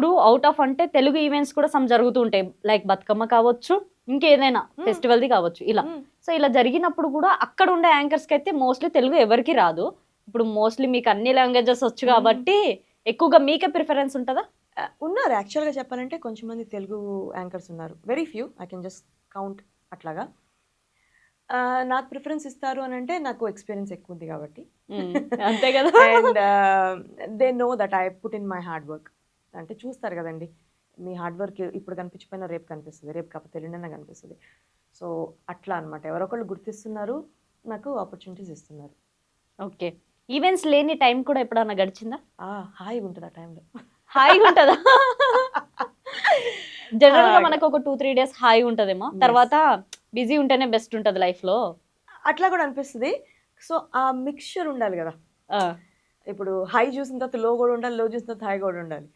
ఇప్పుడు out of అంటే Telugu events కూడా సమ్ జరుగుతూ ఉంటాయి. లైక్ బతుకమ్మ కావచ్చు ఇంకేదైనా Hmm. ఫెస్టివల్ది కావచ్చు ఇలా. సో ఇలా జరిగినప్పుడు కూడా అక్కడ ఉండే యాంకర్స్కి అయితే మోస్ట్లీ తెలుగు ఎవరికి రాదు. ఇప్పుడు మోస్ట్లీ మీకు అన్ని లాంగ్వేజెస్ వచ్చు Hmm. కాబట్టి ఎక్కువగా మీకే ప్రిఫరెన్స్ ఉంటుందా? ఆ, ఉన్నారు. యాక్చువల్గా చెప్పాలంటే కొంచెం మంది తెలుగు యాంకర్స్ ఉన్నారు. Very few I can just count అట్లాగా. ఆ, నాకు ప్రిఫరెన్స్ ఇస్తారు అని అంటే నాకు ఎక్స్పీరియన్స్ ఎక్కువ ఉంది కాబట్టి. అంతే కదా. And they know that I put in my hard work అంటే చూస్తారు కదండి. మీ హార్డ్ వర్క్ ఇప్పుడు కనిపించిపోయినా రేపు కనిపిస్తుంది రేపు కాకపోతే ఎల్లుండైనా కనిపిస్తుంది. సో అట్లా అనమాట ఎవరొకళ్ళు గుర్తిస్తున్నారు నాకు ఆపర్చునిటీస్ ఇస్తున్నారు. ఓకే. ఈవెంట్స్ లేని టైం కూడా ఎప్పుడన్నా గడిచిందా? ఆ, హాయిగా ఉంటుంది ఆ టైంలో. హాయిగా ఉంటుందా? జనరల్గా హాయిగా. మనకు ఒక టూ త్రీ డేస్ హాయిగా ఉంటదేమో. తర్వాత బిజీ ఉంటేనే బెస్ట్ ఉంటది లైఫ్లో అట్లా కూడా అనిపిస్తుంది. సో ఆ మిక్చర్ ఉండాలి కదా. ఇప్పుడు హై చూసిన తర్వాత లో కూడా ఉండాలి లో చూసిన తర్వాత హై కూడా ఉండాలి.